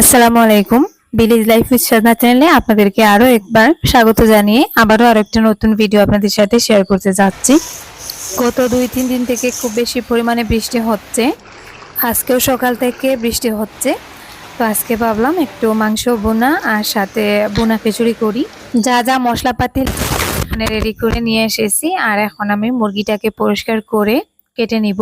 আসসালামু আলাইকুম। বিলিজ life with সাধনা চ্যানেলে আপনাদেরকে আরও একবার স্বাগত জানিয়ে আবারও আরও একটা নতুন ভিডিও আপনাদের সাথে শেয়ার করতে যাচ্ছি। গত দুই, তিন দিন থেকে খুব বেশি পরিমাণে বৃষ্টি হচ্ছে। আজকেও সকাল থেকে বৃষ্টি হচ্ছে। তো আজকে ভাবলাম একটু মাংস বোনা আর সাথে বোনা খিচুড়ি করি। যা যা মশলাপাতি রেডি করে নিয়ে এসেছি। আর এখন আমি মুরগিটাকে পরিষ্কার করে কেটে নিব।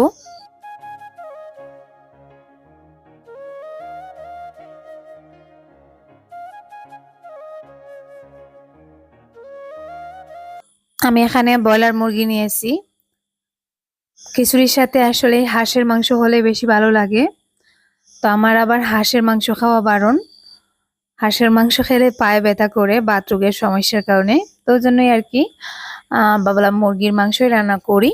আমি এখানে ব্রয়লার মুরগি নিয়েছি। খিচুড়ির সাথে আসলে হাঁসের মাংস হলে বেশি ভালো লাগে। তো আমার আবার হাঁসের মাংস খাওয়া বারণ। হাঁসের মাংস খেলে পায়ে ব্যথা করে, বাথরুমের সমস্যার কারণে। তো জন্যই আর কি বাবলা মুরগির মাংসই রান্না করি।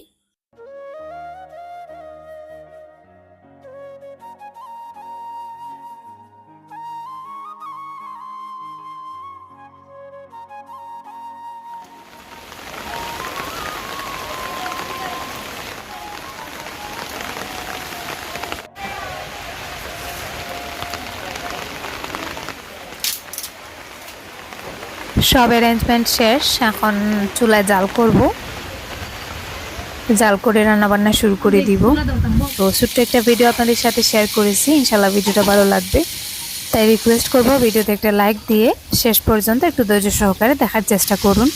সব অ্যারেঞ্জমেন্ট শেষ, এখন চুলায় জাল করব। জাল করে রান্না বান্না শুরু করে দিব। তো ছোট্ট একটা ভিডিও আপনাদের সাথে শেয়ার করেছি ইনশাল্লাহ ভিডিওটা ভালো লাগবে। তাই রিকোয়েস্ট করব ভিডিওতে একটা লাইক দিয়ে শেষ পর্যন্ত একটু ধৈর্য সহকারে দেখার চেষ্টা করুন।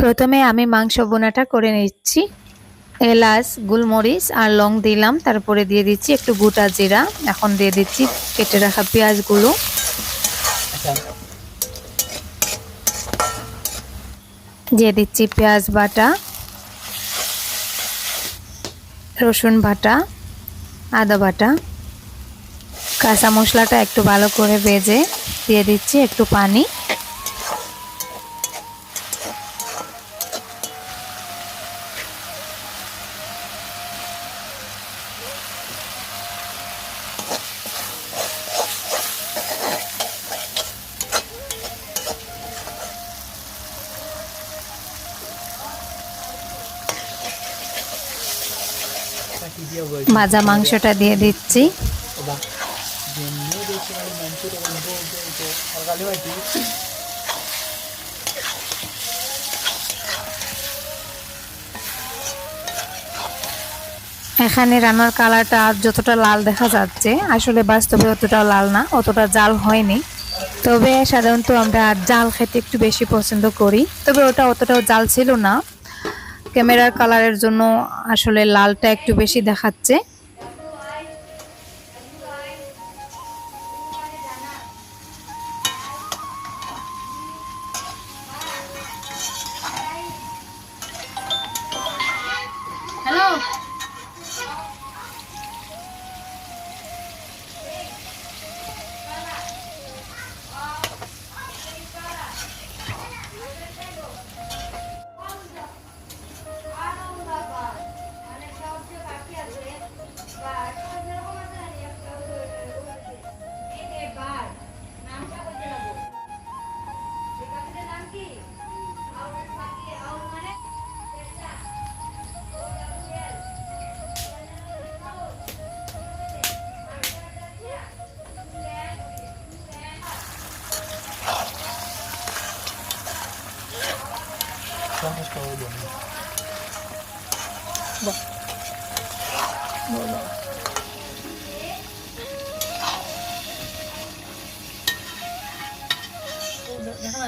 প্রথমে আমি মাংস বোনাটা করে নিচ্ছি। এলাচ, গোলমরিচ আর লং দিলাম, তারপরে দিয়ে দিচ্ছি একটু গোটা জিরা। এখন দিয়ে দিচ্ছি কেটে রাখা পেঁয়াজগুলো। দিয়ে দিচ্ছি পেঁয়াজ বাটা, রসুন বাটা, আদা বাটা। কাঁচা মশলাটা একটু ভালো করে ভেজে দিয়ে দিচ্ছি একটু পানি। মাজা মাংসটা দিয়ে দিচ্ছি। এখানে রান্নার কালারটা যতটা লাল দেখা যাচ্ছে, আসলে বাস্তবে অতটা লাল না, অতটা জাল হয়নি। তবে সাধারণত আমরা জাল খেতে একটু বেশি পছন্দ করি, তবে ওটা অতটাও জাল ছিল না। ক্যামেরার কালারের জন্য আসলে লালটা একটু বেশি দেখাচ্ছে।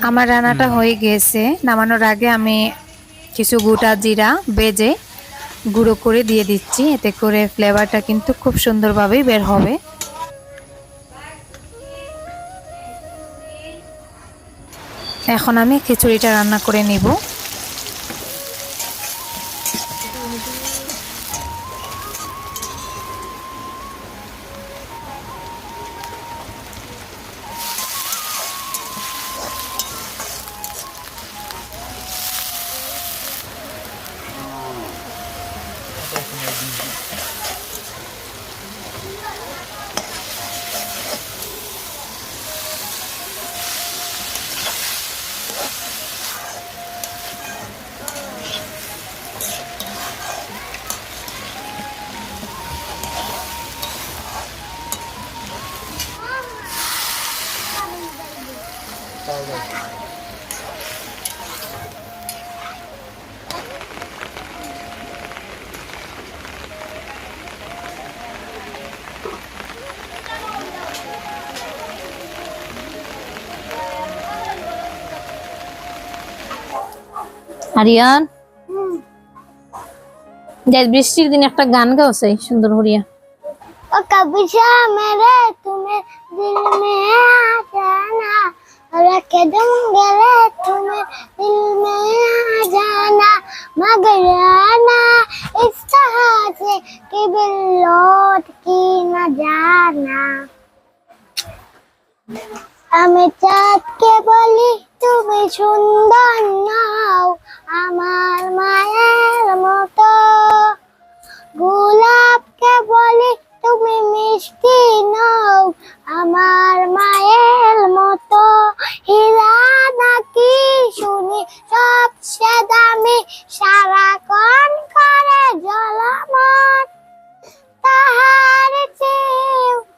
আমার রান্নাটা হয়ে গিয়েছে নামানোর আগে আমি কিছু গোটা জিরা বেজে গুঁড়ো করে দিয়ে দিচ্ছি। এতে করে ফ্লেভারটা কিন্তু খুব সুন্দরভাবেই বের হবে। এখন আমি খিচুড়িটা রান্না করে নিব। আরিয়ান দেখ বৃষ্টির দিন একটা গান গাওছে সুন্দর হরিয়া ओ कभी सा मेरे तुम्हें दिल में आ जाना रख दूंगे रे तुम्हें दिल में आ जाना मगर आना इस तरह से कि बिल लौट की न जाना আমি চাঁদকে বলি তুমি সুন্দর নাও আমার মায়ের মতো গোলাপকে বলি তুমি মিষ্টি নও আমার মায়ের মতো হীরা নাকি শুনি সবচেয়ে দামি সারাক্ষণ করে জলমন তাহার চেয়েও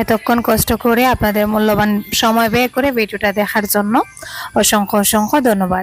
এতক্ষণ কষ্ট করে আপনাদের মূল্যবান সময় ব্যয় করে ভিডিওটা দেখার জন্য অসংখ্য অসংখ্য ধন্যবাদ।